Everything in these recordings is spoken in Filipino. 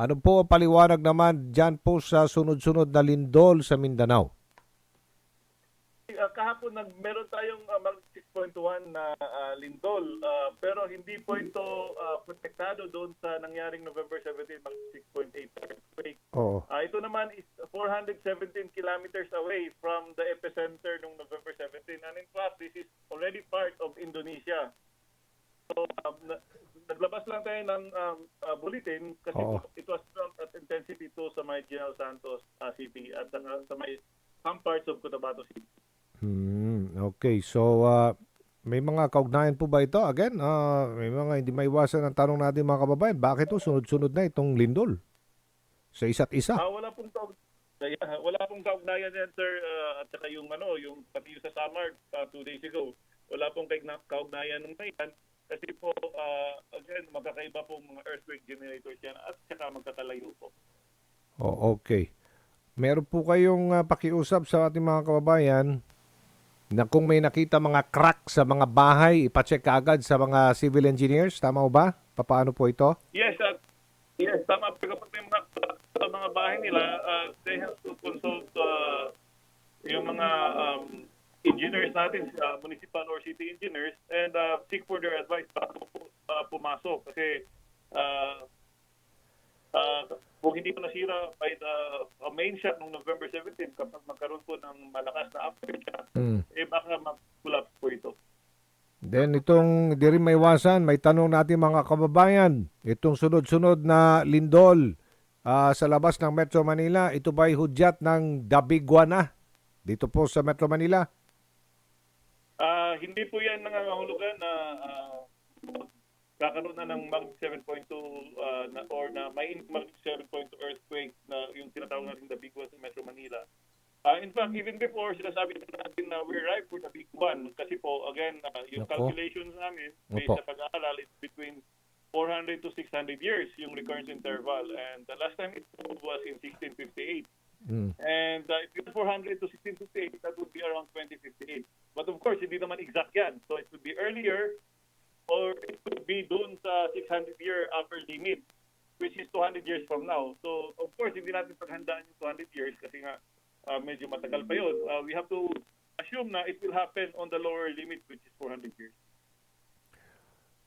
Ano po ang paliwanag naman dyan po sa sunod-sunod na lindol sa Mindanao? Uh, kahapon nag meron tayong uh, mag 6.1 na uh, lindol uh, pero hindi po ito uh, protektado doon sa nangyaring November 17 mag 6.8 earthquake. Oo. Uh, ito naman is 417 kilometers away from the epicenter nung November 17 and in fact this is already part of Indonesia. So um, na- naglabas lang tayo ng um, uh, bulletin kasi Oo. it was strong at intensity to sa may General Santos uh, City at uh, sa may some parts of Cotabato City. Hmm, okay. So, ah, may mga kaugnayan po ba ito? Again, ah, may mga hindi maiwasan ang tanong natin mga kababayan. Bakit po sunod-sunod na itong lindol? Sa isa't isa? Ah, wala pong kaug Kaya, wala pong kaugnayan yan, sir. ah, at saka yung ano, yung pati yung sa Samar ah, two days ago. Wala pong kaugnayan ng yan. Kasi po, ah, again, magkakaiba pong mga earthquake generators yan at saka magkakalayo po. Oh, okay. Meron po kayong ah, pakiusap sa ating mga kababayan na kung may nakita mga crack sa mga bahay, ipacheck agad sa mga civil engineers. Tama ba? Paano po ito? Yes, at yes, tama. Kapag may mga, sa mga bahay nila, ah, they have to consult ah, yung mga um, engineers natin, sa municipal or city engineers, and ah, seek for their advice bago po ah, pumasok. Kasi ah, ah, kung hindi pa nasira by the ah, main shot noong November 17, kapag magkaroon po ng malakas na aftershock, Hmm. eh baka mag-collapse po ito. Then itong di rin maiwasan, may tanong natin mga kababayan, itong sunod-sunod na lindol ah, sa labas ng Metro Manila, ito ba'y hudyat ng Dabiguana dito po sa Metro Manila? Hindi po yan nangangahulugan na ah, kakaroon na ng mag 7.2 ah, na, or na may mag 7.2 earthquake na yung tinatawag natin the big one sa Metro Manila. Ah, in fact, even before, sinasabi na natin na we're ripe for the big one. Kasi po, again, ah, yung Nako. calculations namin, based Opo. sa pag-aaral, is between 400 to 600 years yung recurrence interval. And the last time it was in 1658. Hmm. And uh, if it's 400 to 1658, that would be around 2058. But of course, hindi naman exact yan. So it would be earlier or it could be doon sa 600-year upper limit, which is 200 years from now. So of course, hindi natin paghandaan yung 200 years kasi nga uh, medyo matagal pa yun. Uh, we have to assume na it will happen on the lower limit, which is 400 years.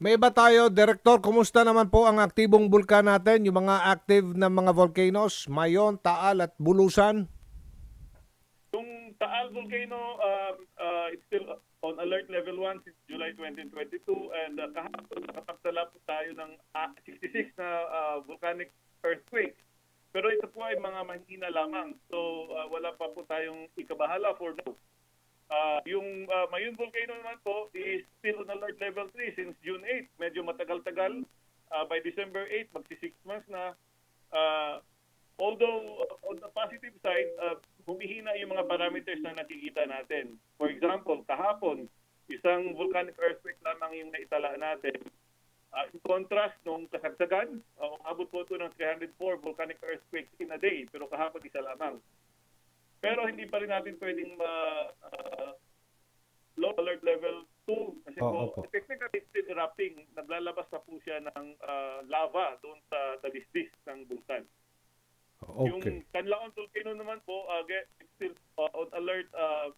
May iba tayo, Director, kumusta naman po ang aktibong bulkan natin, yung mga active na mga volcanoes, Mayon, Taal at Bulusan? Yung Taal Volcano, um, uh, it's still on alert level 1 since July 2022 and uh, kahapon nakapagtala po tayo ng ah, 66 na uh, volcanic earthquake. Pero ito po ay mga mahina lamang. So uh, wala pa po tayong ikabahala for now. Uh, yung uh, Mayon Volcano naman po is still on alert level 3 since June 8. Medyo matagal-tagal. Uh, by December 8, magsi 6 months na. Uh, although uh, on the positive side, uh, humihina yung mga parameters na nakikita natin. For example, kahapon, isang volcanic earthquake lamang yung naitala natin. Uh, in contrast, nung kasagsagan, uh, umabot po ito ng 304 volcanic earthquakes in a day, pero kahapon isa lamang. Pero hindi pa rin natin pwedeng ma, uh, low alert level 2 kasi Oo, po, opo. technically it's still erupting. Naglalabas na po siya ng uh, lava doon sa talistis ng bulkan. Yung Okay. Canlaon Volcano naman po, uh, it's still uh, on alert uh,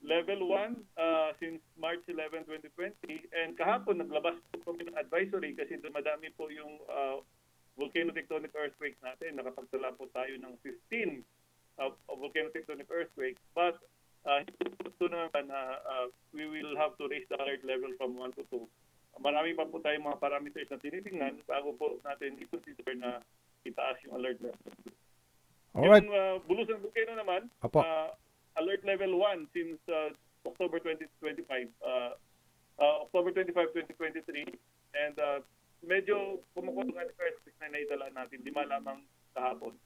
level 1 uh, since March 11, 2020. And kahapon, naglabas po kami ng advisory kasi dumadami po yung uh, volcano-tectonic earthquakes natin. Nakapagtala po tayo ng 15 uh, volcano-tectonic earthquakes. But uh, ito naman na uh, we will have to raise the alert level from 1 to 2. Marami pa po tayong mga parameters na tinitingnan bago po natin i-consider na itaas yung alert level. Alright. Yung uh, Bulusan Volcano naman, Apo. uh, alert level 1 since uh, October 2025, uh, uh, October 25, 2023. And uh, medyo kumukuha nga ng earthquake na naitala natin, lima lamang kahapon.